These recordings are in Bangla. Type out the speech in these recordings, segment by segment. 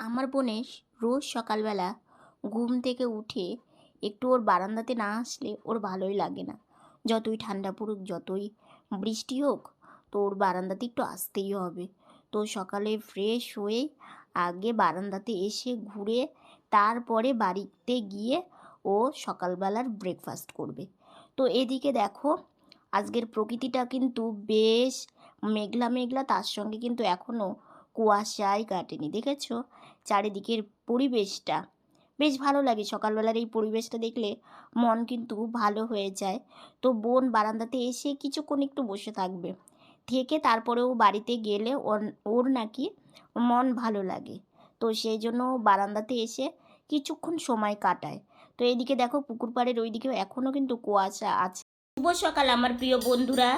আমার বোনের রোজ সকালবেলা ঘুম থেকে উঠে একটু ওর বারান্দাতে না আসলে ওর ভালোই লাগে না। যতই ঠান্ডা পড়ুক, যতই বৃষ্টি হোক, তো ওর বারান্দাতে একটু আসতেই হবে। তো সকালে ফ্রেশ হয়ে আগে বারান্দাতে এসে ঘুরে তারপরে বাড়িতে গিয়ে ও সকালবেলার ব্রেকফাস্ট করবে। তো এদিকে দেখো, আজকের প্রকৃতিটা কিন্তু বেশ মেঘলা মেঘলা তার সঙ্গে কিন্তু এখনও কুয়াশায় কাটেনি, দেখেছ? চারিদিকের পরিবেশটা। বেশ ভালো লাগে সকালবেলার এই পরিবেশটা দেখলে। মন কিন্তু ভালো হয়ে যায়। তো বোন বারান্দাতে এসে কিছুক্ষণ একটু বসে থাকবে। থেকে তারপরেও বাড়িতে গেলে ওর ওর নাকি মন ভালো লাগে। তো সেই জন্য বারান্দাতে এসে কিছুক্ষণ সময় কাটায়। তো এইদিকে দেখো পুকুর পাড়ের ওইদিকেও এখনও কিন্তু কুয়াশা আছে। শুভ সকাল আমার প্রিয় বন্ধুরা।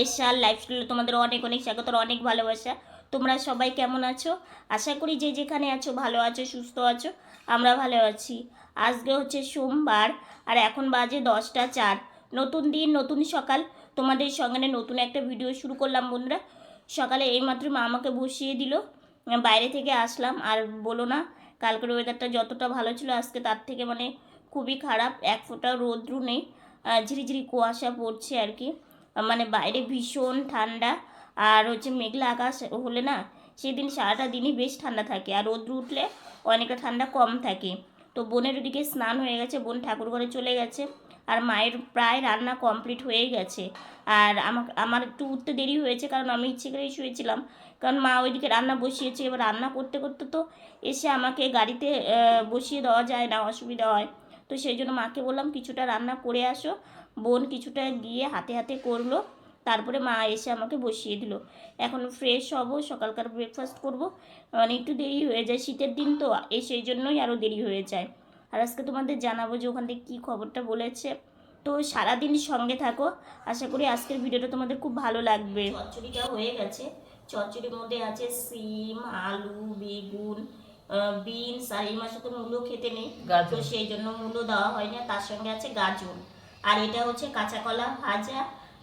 এসার লাইফস্টাইলে তোমাদের অনেক অনেক স্বাগত, অনেক ভালোবাসা। তোমরা সবাই কেমন আছো? আশা করি যে যেখানে আছো ভালো আছো, সুস্থ আছো, আমরা ভালো আছি। আজকে হচ্ছে সোমবার, আর এখন বাজে দশটা চার। নতুন দিন, নতুন সকাল। তোমাদের সঙ্গে নতুন একটা ভিডিও শুরু করলাম বন্ধুরা। সকালে এইমাত্র মা আমাকে বসিয়ে দিল। বাইরে থেকে আসলাম, আর বলো না, কালকের ওয়েদারটা যতটা ভালো ছিল, আজকে তার থেকে মানে খুবই খারাপ। এক ফোঁটা রোদ্রু নেই। ঝিরিঝিরি কুয়াশা পড়ছে আর কি। মানে বাইরে ভীষণ ঠান্ডা। আর হচ্ছে মেঘলা আকাশ হলে না সেদিন সারাটা দিনই বেশ ঠান্ডা থাকে। আর রোদ্র উঠলে অনেকটা ঠান্ডা কম থাকে। তো বোনের ওদিকে স্নান হয়ে গেছে, বোন ঠাকুর ঘরে চলে গেছে। আর মায়ের প্রায় রান্না কমপ্লিট হয়ে গেছে। আর আমাকে, আমার একটু উঠতে দেরি হয়েছে কারণ আমি ইচ্ছে করেই শুয়েছিলাম। কারণ মা ওইদিকে রান্না বসিয়েছে। এবার রান্না করতে করতে তো এসে আমাকে গাড়িতে বসিয়ে দেওয়া যায় না, অসুবিধা হয়। তো সেই জন্য মাকে বললাম, কিছুটা রান্না করে আসো। বোন কিছুটা গিয়ে হাতে হাতে করল। তারপরে মা এসে আমাকে বসিয়ে দিল। এখন ফ্রেশ হব সকালকার ব্রেকফাস্ট করব। মানে একটু দেরি হয়ে যায় শীতের দিন তো এই সেই জন্যই আরও দেরি হয়ে যায়। আর আজকে তোমাদের জানাব যে ওখান থেকে কী খবরটা বলেছে। তো সারাদিন সঙ্গে থাকো আশা করি আজকের ভিডিওটা তোমাদের খুব ভালো লাগবে। চচ্চড়িটা হয়ে গেছে। চচ্চড়ির মধ্যে আছে সিম আলু বেগুন বিনস আর এই মাসে তো মূলো খেতে নেই। তো গাজর সেই জন্য মূলো দেওয়া হয়নি তার সঙ্গে আছে গাজর। আর এটা হচ্ছে কাঁচা কলা ভাজা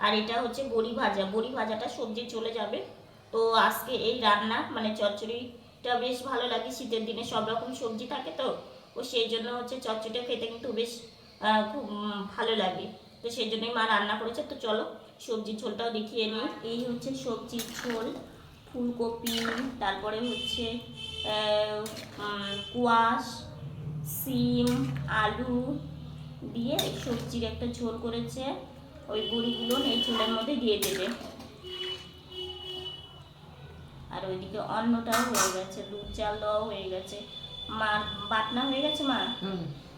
আর এটা হচ্ছে বড়ি ভাজা। বড়ি ভাজাটা সবজি চলে যাবে। তো আজকে এই রান্না মানে চচ্চড়িটা বেশ ভালো লাগে শীতের দিনে, সব রকম সবজি থাকে তো ও সেই জন্য হচ্ছে চচ্চড়িটা খেতে কিন্তু বেশ খুব ভালো লাগে। তো সেই জন্যই মা রান্না করেছে। তো চলো সবজির ঝোলটাও দেখিয়ে নিই। এই হচ্ছে সবজির ঝোল, ফুলকপি, তারপরে হচ্ছে কুয়াশ সিম, আলু দিয়ে সবজির একটা ঝোল করেছে। ওই বড়িগুলো এই ঝোলের মধ্যে দিয়ে দেবে। আর ওইদিকে অন্নটাও হয়ে গেছে দুধ চাল দেওয়াও হয়ে গেছে। মা বাটনা হয়ে গেছে মা?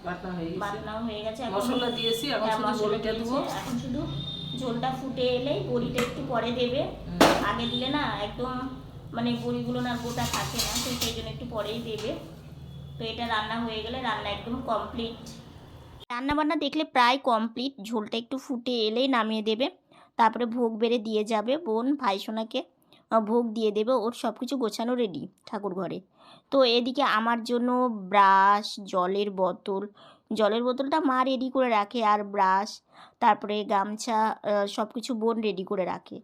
বাটনা হয়ে গেছে। বাটনাও গেছে মশলা দিয়েছি এখন শুধু বড়িটা দেবো। এখন শুধু ঝোলটা ফুটে এলেই বড়িটা একটু পরে দেবে। আগে দিলে না একদম মানে বড়িগুলো না গোটা থাকে না তো সেই জন্য একটু পরেই দেবে। তো এটা রান্না হয়ে গেলে রান্না একদম কমপ্লিট। রান্না বান্না দেখলে প্রায় কমপ্লিট ঝোলটা একটু ফুটে এলেই নামিয়ে দেবে। তারপরে ভোগ বেড়ে দিয়ে যাবে বোন ভাইসোনাকে ভোগ দিয়ে দেবে, ওর সব কিছু গোছানো রেডি ঠাকুর ঘরে। তো এদিকে আমার জন্য ব্রাশ জলের বোতল। জলের বোতলটা মা রেডি করে রাখে আর ব্রাশ তারপরে গামছা সব কিছু বোন রেডি করে রাখে।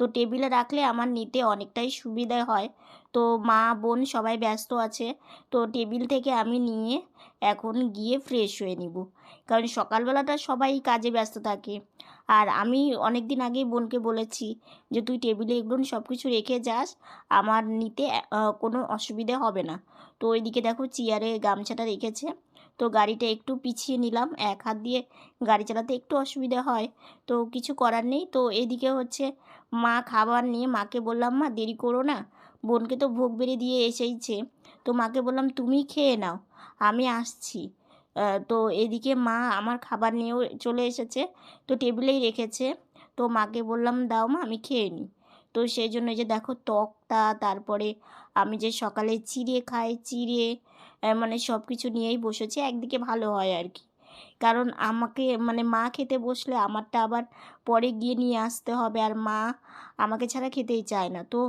তো টেবিলে রাখলে আমার নিতে অনেকটাই সুবিধা হয়। তো মা, বোন সবাই ব্যস্ত আছে। তো টেবিল থেকে আমি নিয়ে এখন গিয়ে ফ্রেশ হয়ে নিব। কারণ সকালবেলাটা সবাই কাজে ব্যস্ত থাকে। আর আমি অনেক দিন আগেই বোনকে বলেছি যে, তুই টেবিলে এগুলো সব কিছু রেখে যাস। আমার নিতে কোনো অসুবিধে হবে না। তো ওইদিকে দেখো চেয়ারে গামছাটা রেখেছে। তো গাড়িটা একটু পিছিয়ে নিলাম। এক হাত দিয়ে গাড়ি চালাতে একটু অসুবিধা হয়। তো কিছু করার নেই। তো এদিকে হচ্ছে মা খাবার নিয়ে মাকে বললাম, মা, দেরি করো না। বোনকে তো ভোগ বেড়ে দিয়ে এসেইছে। তো মাকে বললাম, তুমি খেয়ে নাও। আমি আসছি। তো এদিকে মা আমার খাবার নিয়েও চলে এসেছে, তো টেবিলেই রেখেছে। তো মাকে বললাম, দাও মা, আমি খেয়ে নিই তো সেই জন্য যে দেখো তক্তা, তারপরে আমি যে সকালে চিড়ে খাই, চিড়ে মানে সব কিছু নিয়েই বসেছি। একদিকে ভালো হয় আর কি। কারণ আমাকে মানে মা খেতে বসলে আমারটা আবার পরে গিয়ে নিয়ে আসতে হবে আর মা আমাকে ছাড়া খেতেই চায় না। তো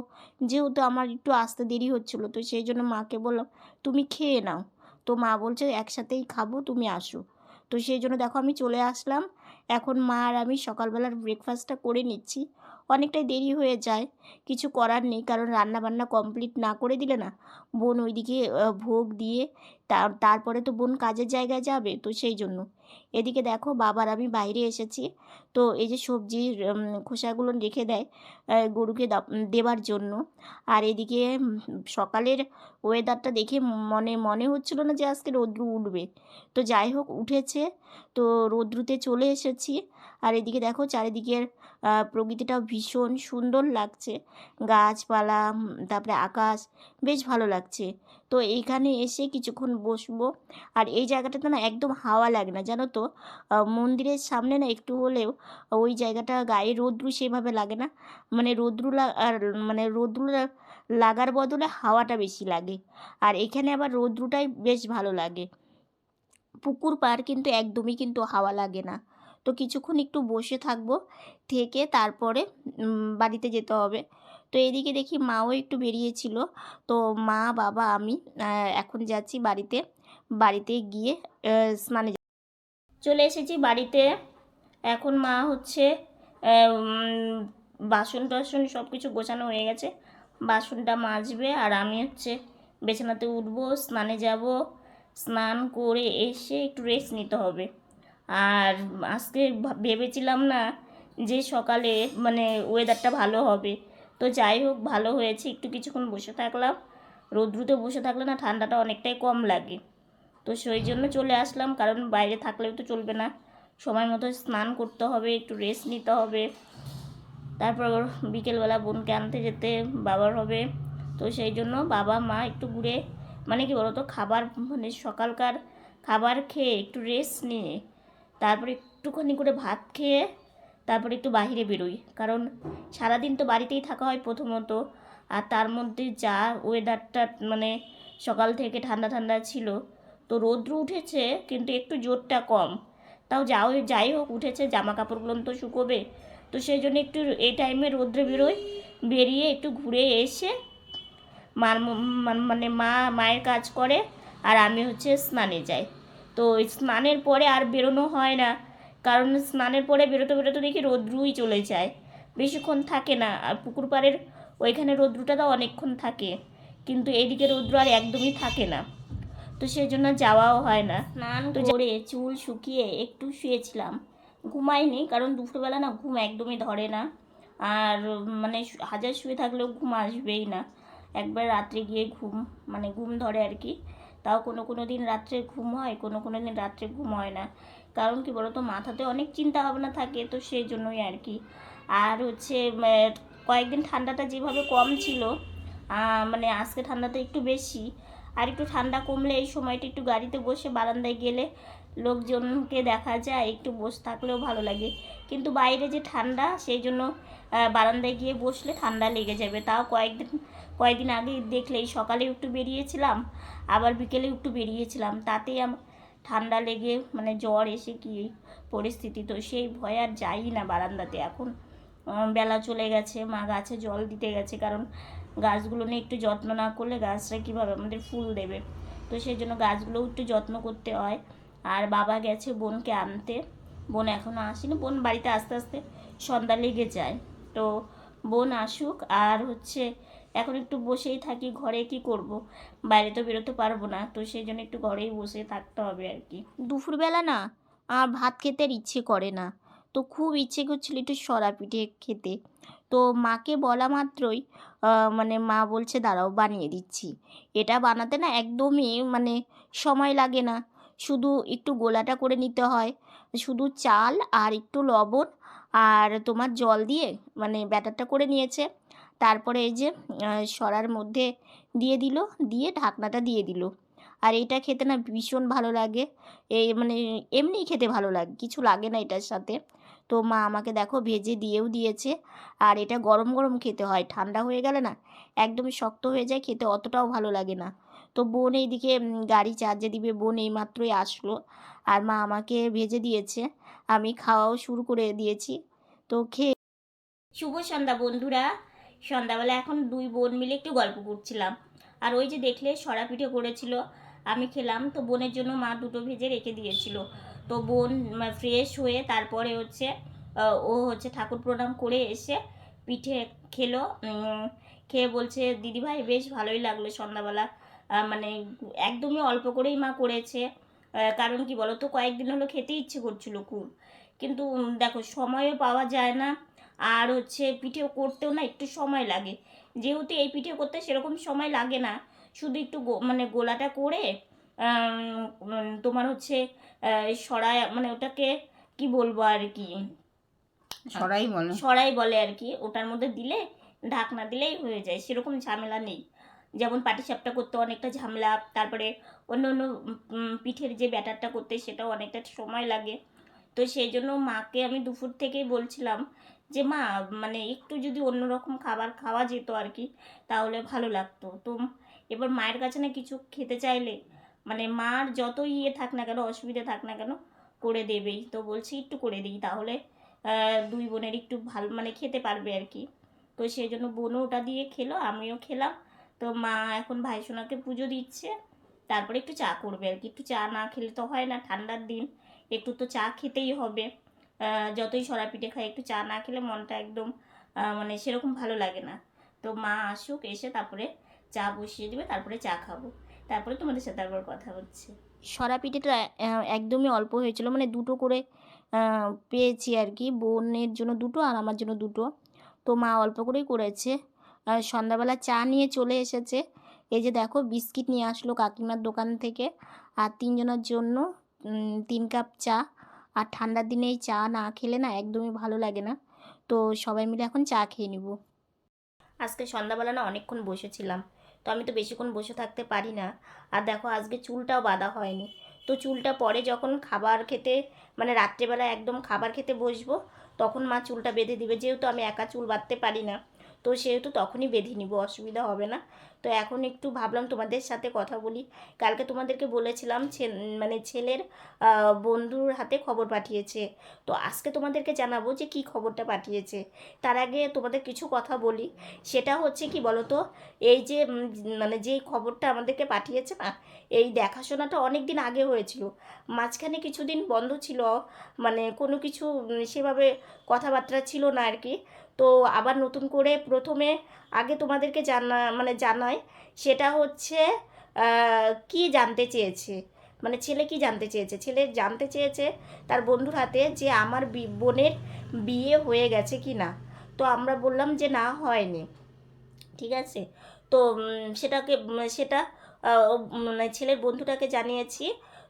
যেহেতু আমার একটু আসতে দেরি হচ্ছিল, তো সেই জন্য মাকে বললাম, তুমি খেয়ে নাও। তো মা বলছে, একসাথেই খাব, তুমি আসো। তো সেই জন্য দেখো আমি চলে আসলাম। এখন মা আর আমি সকালবেলার ব্রেকফাস্টটা করে নিচ্ছি। অনেকটাই দেরি হয়ে যায়, কিছু করার নেই, কারণ রান্না বান্না কমপ্লিট না করে দিলে না, বোন ওইদিকে ভোগ দিয়ে তারপরে তো বোন কাজের জায়গায় যাবে তো সেই জন্য। এদিকে দেখো বাবার আমি বাইরে এসেছি। তো এই যে সবজির খোসাগুলো রেখে দেয় গরুকে দেবার জন্য। আর এদিকে সকালের ওয়েদারটা দেখে মনে মনে হচ্ছিল না যে আজকে রৌদ্র উঠবে। তো যাই হোক, উঠেছে। তো রৌদ্রুতে চলে এসেছি। আর এদিকে দেখো চারিদিকের প্রকৃতিটাও ভীষণ সুন্দর লাগছে। গাছপালা তারপরে আকাশ, বেশ ভালো লাগছে। তো এইখানে এসে কিছুক্ষণ বসবো। আর এই জায়গাটাতে না একদম হাওয়া লাগে না, জানো তো? মন্দিরের সামনে না একটু হলেও ওই জায়গাটা গায়ে রৌদ্রু সেভাবে লাগে না। মানে রৌদ্রু আর মানে রৌদ্রু লাগার বদলে হাওয়াটা বেশি লাগে। আর এখানে আবার রৌদ্রুটাই বেশ ভালো লাগে। পুকুর পাড় কিন্তু একদমই কিন্তু হাওয়া লাগে না। তো কিছুক্ষণ একটু বসে থাকব, থেকে তারপরে বাড়িতে যেতে হবে। তো এদিকে দেখি মাও একটু বেরিয়েছিল। তো মা, বাবা, আমি এখন যাচ্ছি বাড়িতে। বাড়িতে গিয়ে স্নানে চলে এসেছি বাড়িতে। এখন মা হচ্ছে বাসন টাসন সব কিছু গোছানো হয়ে গেছে। বাসনটা মাজবে আর আমি হচ্ছে বিছানাতে উঠবো, স্নানে যাব। স্নান করে এসে একটু রেস্ট নিতে হবে। আর আজকে ভেবেছিলাম না যে সকালে মানে ওয়েদারটা ভালো হবে। তো যাই হোক, ভালো হয়েছে। একটু কিছুক্ষণ বসে থাকলাম। রৌদ্রুতে বসে থাকলে না ঠান্ডাটা অনেকটাই কম লাগে। তো সেই জন্য চলে আসলাম, কারণ বাইরে থাকলেও তো চলবে না। সময় মতো স্নান করতে হবে, একটু রেস্ট নিতে হবে। তারপর বিকেলবেলা বোনকে আনতে যেতে বাবার হবে। তো সেই জন্য বাবা, মা একটু ঘুরে মানে কি বলতো, খাবার মানে সকালকার খাবার খেয়ে একটু রেস্ট নিয়ে, তারপরে একটুখানি করে ভাত খেয়ে তারপরে একটু বাইরে বেরোই। কারণ সারাদিন তো বাড়িতেই থাকা হয় প্রথমত। আর তার মধ্যে যা ওয়েদারটা মানে সকাল থেকে ঠান্ডা ঠান্ডা ছিল, তো রৌদ্র উঠেছে কিন্তু একটু জোরটা কম। তাও যাও, যাই হোক, উঠেছে জামা কাপড়গুলো তো শুকোবে। তো সেই জন্য একটু এই টাইমে রৌদ্রে বেরোই, বেরিয়ে একটু ঘুরে এসে মার মানে মা, মায়ের কাজ করে, আর আমি হচ্ছে স্নানে যাই। তো স্নানের পরে আর বেরোনো হয় না। কারণ স্নানের পরে বেরোতে বেরোতে দেখি রৌদ্রুই চলে যায়। বেশিক্ষণ থাকে না আর পুকুর পাড়ের ওইখানে রৌদ্রুটা তো অনেকক্ষণ থাকে। কিন্তু এইদিকে রৌদ্র আর একদমই থাকে না। তো সেই জন্য যাওয়াও হয় না। স্নান করে চুল শুকিয়ে একটু শুয়েছিলাম। ঘুমাইনি কারণ দুপুরবেলা না ঘুম একদমই ধরে না। আর মানে হাজার শুয়ে থাকলেও ঘুম আসবেই না। একবার রাত্রে গিয়ে ঘুম মানে ঘুম ধরে আর কি। তাও কোনো কোনো দিন রাত্রে ঘুম হয় কোনো কোনো দিন রাত্রে ঘুম হয় না। কারণ কি বলতো, মাথাতে অনেক চিন্তা ভাবনা থাকে তো সেই জন্যই আর কি। আর হচ্ছে কয়েকদিন ঠান্ডাটা যেভাবে কম ছিল মানে আজকে ঠান্ডাটা একটু বেশি, আর একটু ঠান্ডা কমলে এই সময়টা একটু গাড়িতে বসে বারান্দায় গেলে লোকজনকে দেখা যায়, একটু বসে থাকলেও ভালো লাগে। কিন্তু বাইরে যে ঠান্ডা, সেই জন্য বারান্দায় গিয়ে বসলে ঠান্ডা লেগে যাবে। তাও কয়েকদিন কয়েকদিন আগে দেখলেই সকালে একটু বেরিয়েছিলাম, আবার বিকেলে একটু বেরিয়েছিলাম। তাতেই আমার ঠান্ডা লেগে মানে জ্বর এসে কি পরিস্থিতি? তো সেই ভয় আর যাই না বারান্দাতে এখন। বেলা চলে গেছে, মা গাছে জল দিতে গেছে, কারণ গাছগুলো নিয়ে একটু যত্ন না করলে গাছটা কীভাবে আমাদের ফুল দেবে? তো সেই জন্য গাছগুলোও একটু যত্ন করতে হয়। আর বাবা গেছে বোনকে আনতে। বোন এখনও আসেনি, বোন বাড়িতে আস্তে আস্তে সন্ধ্যা লেগে যায়। তো বোন আসুক আর হচ্ছে এখন একটু বসেই থাকি, ঘরে কি করব? বাইরে তো বেরোতে পারব না, তো সেই জন্য একটু ঘরেই বসে থাকতে হবে আর কি। দুপুরবেলা না, আর ভাত খেতে আর ইচ্ছে করে না। তো খুব ইচ্ছে করছিল একটু সরা পিঠে খেতে। তো মাকে বলা মাত্রই মানে মা বলছে, দাঁড়াও, বানিয়ে দিচ্ছি। এটা বানাতে না একদমই মানে সময় লাগে না। শুধু একটু গোলাটা করে নিতে হয়। শুধু চাল আর একটু লবণ আর তোমার জল দিয়ে মানে ব্যাটারটা করে নিয়েছে। তারপরে এই যে সরার মধ্যে দিয়ে দিল, দিয়ে ঢাকনাটা দিয়ে দিল। আর এটা খেতে না ভীষণ ভালো লাগে। এই মানে এমনিই খেতে ভালো লাগে, কিছু লাগে না এটার সাথে। তো মা আমাকে দেখো ভেজে দিয়েও দিয়েছে। আর এটা গরম গরম খেতে হয়, ঠান্ডা হয়ে গেলে না একদমই শক্ত হয়ে যায়, খেতে অতটাও ভালো লাগে না। তো বোন এইদিকে গাড়ি চার্জে দিবে, বোন এইমাত্রই আসলো। আর মা আমাকে ভেজে দিয়েছে, আমি খাওয়াও শুরু করে দিয়েছি। তো খেয়ে শুভ সন্ধ্যা বন্ধুরা। সন্ধ্যাবেলা এখন দুই বোন মিলে একটু গল্প করছিলাম। আর ওই যে দেখলে সরা পিঠে করেছিল, আমি খেলাম, তো বোনের জন্য মা দুটো ভেজে রেখে দিয়েছিল। তো বোন ফ্রেশ হয়ে তারপরে হচ্ছে ও হচ্ছে ঠাকুর প্রণাম করে এসে পিঠে খেলো খেয়ে বলছে, দিদিভাই, বেশ ভালোই লাগল সন্ধ্যাবেলা। মানে একদমই অল্প করেই মা করেছে। কারণ কি বলো তো কয়েকদিন হলো খেতে ইচ্ছে করছিল খুব। কিন্তু দেখো, সময়ও পাওয়া যায় না। আর হচ্ছে পিঠে করতেও না একটু সময় লাগে। যেহেতু এই পিঠে করতে সেরকম সময় লাগে না। শুধু একটু মানে গোলাটা করে তোমার হচ্ছে সরাই মানে ওটাকে কি বলব আর কি? সরাই বলে। সরাই বলে আর কি। ওটার মধ্যে দিলে ঢাকনা দিলেই হয়ে যায় সেরকম ঝামেলা নেই। যেমন পাটিসাপটা করতে অনেকটা ঝামেলা তারপরে অন্য অন্য পিঠের যে ব্যাটারটা করতে সেটাও অনেকটা সময় লাগে। তো সেই জন্য মাকে আমি দুপুর থেকেই বলছিলাম যে, মা মানে একটু যদি অন্যরকম খাবার খাওয়া যেত আর কি তাহলে ভালো লাগতো। তো এবার মায়ের কাছে না কিছু খেতে চাইলে মানে মার যত ইয়ে থাক না কেন, অসুবিধা থাক না কেন, করে দেবেই। তো বলছি, একটু করে দিই তাহলে দুই বোনের একটু ভালো মানে খেতে পারবে আর কি তো সেই জন্য বোনও ওটা দিয়ে খেলো, আমিও খেলাম। তো মা এখন ভাইসোনাকে পুজো দিচ্ছে, তারপরে একটু চা করবে আর কি একটু চা না খেলে তো হয় না, ঠান্ডার দিন, একটু তো চা খেতেই হবে। যতই সরা পিঠে খাই, একটু চা না খেলে মনটা একদম মানে সেরকম ভালো লাগে না। তো মা আসুক, এসে তারপরে চা বসিয়ে দেবে, তারপরে চা খাব। তারপরে তোমাদের সাথে আবার কথা হচ্ছে। সরা পিঠেটা একদমই অল্প হয়েছিল মানে দুটো করে পেয়েছি আর কি। বোনের জন্য দুটো আর আমার জন্য দুটো। তো মা অল্প করেই করেছে। সন্ধ্যাবেলা চা নিয়ে চলে এসেছে। এই যে দেখো, বিস্কিট নিয়ে আসলো কাকিমার দোকান থেকে। আর তিনজনের জন্য তিন কাপ চা। আর ঠান্ডার দিনে এই চা না খেলে না একদমই ভালো লাগে না। তো সবাই মিলে এখন চা খেয়ে নিব। আজকে সন্ধ্যাবেলা না অনেকক্ষণ বসেছিলাম। তো আমি তো বেশিক্ষণ বসে থাকতে পারি না। আর দেখো আজকে চুলটাও বাঁধা হয়নি। তো চুলটা পরে যখন খাবার খেতে মানে রাত্রেবেলা একদম খাবার খেতে বসবো, তখন মা চুলটা বেঁধে দিবে। যেহেতু আমি একা চুল বাঁধতে পারি না। তো সেহেতু তখনই বেঁধে নিব, অসুবিধা হবে না। তো এখন একটু ভাবলাম তোমাদের সাথে কথা বলি। কালকে তোমাদেরকে বলেছিলাম মানে ছেলের বন্ধুর হাতে খবর পাঠিয়েছে। তো আজকে তোমাদেরকে জানাব যে কি খবরটা পাঠিয়েছে। তার আগে তোমাদের কিছু কথা বলি। সেটা হচ্ছে কি বলো তো এই যে মানে যেই খবরটা আমাদেরকে পাঠিয়েছে না, এই দেখাশোনাটা অনেক দিন আগে হয়েছিল। মাঝখানে কিছুদিন বন্ধ ছিল মানে কোনো কিছু সেভাবে কথাবার্তা ছিল না আর কি। তো আবার নতুন করে প্রথমে আগে তোমাদেরকে জানা মানে জানায় সেটা হচ্ছে কি জানতে চেয়েছে? মানে ছেলে কি জানতে চেয়েছে? ছেলে জানতে চেয়েছে তার বন্ধুর হাতে যে আমার বোনের বিয়ে হয়ে গেছে কি না? তো আমরা বললাম যে না, হয়নি। ঠিক আছে? তো সেটাকে, সেটা মানে ছেলের বন্ধুটাকে জানিয়েছি,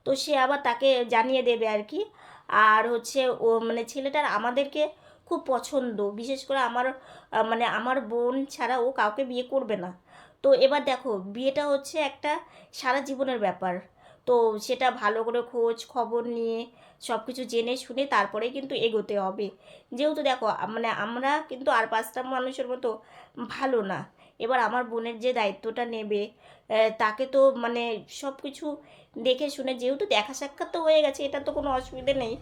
তো সে আবার তাকে জানিয়ে দেবে আর কি। আর হচ্ছে ও মানে ছেলেটার আমাদেরকে খুব পছন্দ। বিশেষ করে আমার মানে আমার বোন ছাড়া ও কাউকে বিয়ে করবে না। তো এবার দেখো, বিয়েটা হচ্ছে একটা সারা জীবনের ব্যাপার। তো সেটা ভালো করে খোঁজ, খবর নিয়ে সব কিছু জেনে শুনে তারপরে কিন্তু এগোতে হবে। যেহেতু দেখো মানে আমরা কিন্তু আর পাঁচটা মানুষের মতো ভালো না। এবার আমার বোনের যে দায়িত্বটা নেবে তাকে তো মানে সব কিছু দেখে শুনে যেহেতু দেখা সাক্ষাৎ তো হয়ে গেছে, এটা তো কোনো অসুবিধে নেই।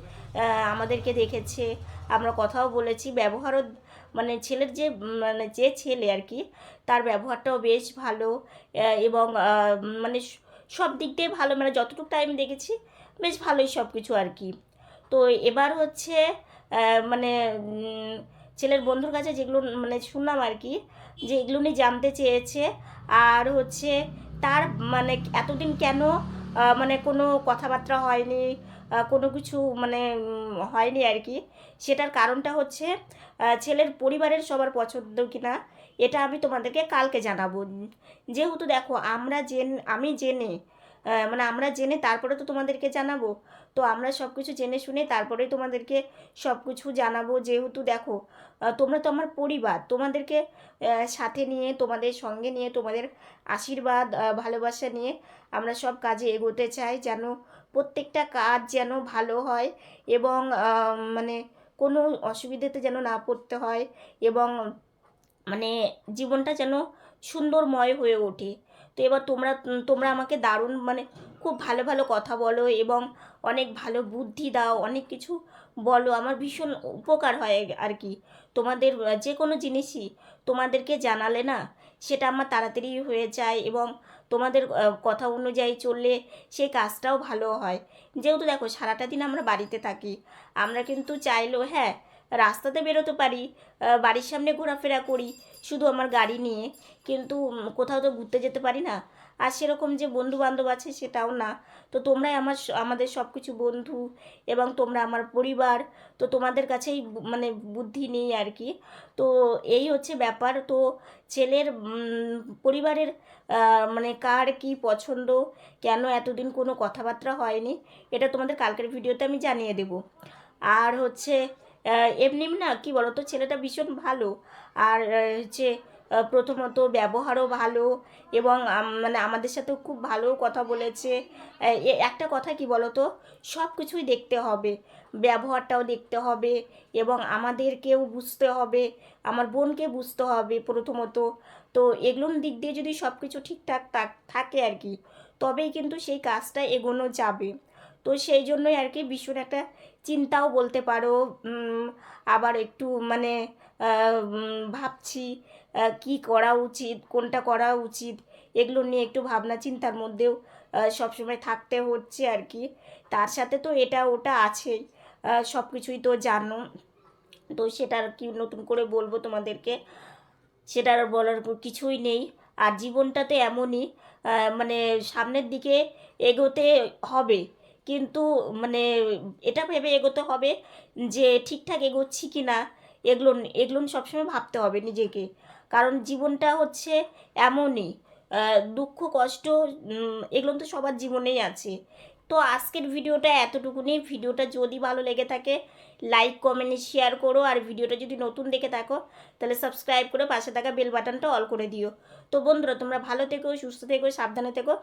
আমাদেরকে দেখেছে, আমরা কথাও বলেছি, ব্যবহারও মানে ছেলের যে মানে যে ছেলে আর কি, তার ব্যবহারটাও বেশ ভালো। এবং মানে সব দিক দিয়ে ভালো মানে যতটুকু টাইম দেখেছি, বেশ ভালোই সব কিছু আর কি। তো এবার হচ্ছে মানে ছেলের বন্ধুর কাছে যেগুলো মানে শুনলাম আর কি, যে এগুলো নিয়ে জানতে চেয়েছে। আর হচ্ছে তার মানে এতদিন কেন মানে কোনো কথাবার্তা হয়নি কোনো কিছু মানে হয়নি আর কি। সেটার কারণটা হচ্ছে ছেলের পরিবারের সবার পছন্দ কিনা, এটা আমি তোমাদেরকে কালকে জানাব। যেহেতু দেখো, আমরা জেন, আমি জেনে মানে আমরা জেনে তারপরে তো তোমাদেরকে জানাব। তো আমরা সব কিছু জেনে শুনে তারপরেই তোমাদেরকে সব কিছু জানাব। যেহেতু দেখো তোমরা তো আমার পরিবার। তোমাদেরকে সাথে নিয়ে, তোমাদের সঙ্গে নিয়ে, তোমাদের আশীর্বাদ ভালোবাসা নিয়ে আমরা সব কাজে এগোতে চাই। যেন প্রত্যেকটা কাজ যেন ভালো হয় এবং মানে কোনো অসুবিধাতে যেন না পড়তে হয় এবং মানে জীবনটা যেন সুন্দরময় হয়ে ওঠে। তো এবার তোমরা তোমরা আমাকে দারুণ মানে খুব ভালো ভালো কথা বলো এবং অনেক ভালো বুদ্ধি দাও, অনেক কিছু বলো। আমার ভীষণ উপকার হয় আর কি। তোমাদের যে কোনো জিনিসই তোমাদেরকে জানালে না, সেটা আমার তাড়াতাড়ি হয়ে যায় এবং তোমাদের কথা অনুযায়ী চললে সেই কাজটাও ভালো হয়। যেহেতু দেখো সারাটা দিন আমরা বাড়িতে থাকি, আমরা কিন্তু চাইলেও হ্যাঁ রাস্তাতে বেরোতে পারি বাড়ির সামনে ঘোরাফেরা করি, শুধু আমার গাড়ি নিয়ে। কিন্তু কোথাও তো ঘুরতে যেতে পারি না। আর সেরকম যে বন্ধু বান্ধব আছে সেটাও না। তো তোমরাই আমার আমাদের সব কিছু বন্ধু এবং তোমরা আমার পরিবার। তো তোমাদের কাছেই মানে বুদ্ধি নেই আর কি। তো এই হচ্ছে ব্যাপার। তো ছেলের পরিবারের মানে কার কি পছন্দ, কেন এতদিন কোনো কথাবার্তা হয়নি, এটা তোমাদের কালকের ভিডিওতে আমি জানিয়ে দেব। আর হচ্ছে এমনি না, কি বলতো, ছেলেটা ভীষণ ভালো। আর হচ্ছে প্রথমত ব্যবহারও ভালো এবং মানে আমাদের সাথেও খুব ভালো কথা বলেছে। একটা কথা কি বলতো, সব কিছুই দেখতে হবে, ব্যবহারটাও দেখতে হবে এবং আমাদেরকেও বুঝতে হবে, আমার বোনকে বুঝতে হবে প্রথমত। তো এগুলোর দিক দিয়ে যদি সব কিছু ঠিকঠাক থাকে আর কি, তবেই কিন্তু সেই কাজটা এগোনো যাবে। তো সেই জন্যই আর কি ভীষণ একটা চিন্তাও বলতে পারো আবার একটু মানে ভাবছি কি করা উচিত, কোনটা করা উচিত, এগুলো নিয়ে একটু ভাবনা চিন্তার মধ্যেও সবসময় থাকতে হচ্ছে আর কি। তার সাথে তো এটা ওটা আছেই সব কিছুই তো জানো। তো সেটা আর কি নতুন করে বলব তোমাদেরকে সেটার বলার কিছুই নেই। আর জীবনটা তো এমনই মানে সামনের দিকে এগোতে হবে। কিন্তু মানে এটা ভেবে এগোতে হবে যে ঠিকঠাক এগোচ্ছি কি না এগুলো এগুলো সবসময় ভাবতে হবে নিজেকে। কারণ জীবনটা হচ্ছে এমনই দুঃখ, কষ্ট এগুলো তো সবার জীবনেই আছে। তো আজকের ভিডিওটা এতটুকুনি। ভিডিওটা যদি ভালো লেগে থাকে লাইক কমেন্ট শেয়ার করো। আর ভিডিওটা যদি নতুন দেখে থাকো, তাহলে সাবস্ক্রাইব করে পাশে থাকা বেল বাটনটা অল করে দিও। তো বন্ধুরা, তোমরা ভালো থেকো, সুস্থ থেকো, সাবধানে থেকো।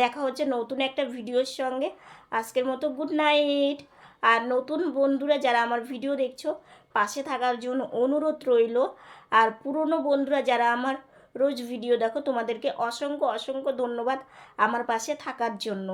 দেখা হচ্ছে নতুন একটা ভিডিওর সঙ্গে। আজকের মতো গুড নাইট আর নতুন বন্ধুরা যারা আমার ভিডিও দেখছ, পাশে থাকার জন্য অনুরোধ রইল। আর পুরনো বন্ধুরা যারা আমার রোজ ভিডিও দেখো, তোমাদেরকে অসংখ্য অসংখ্য ধন্যবাদ আমার পাশে থাকার জন্য।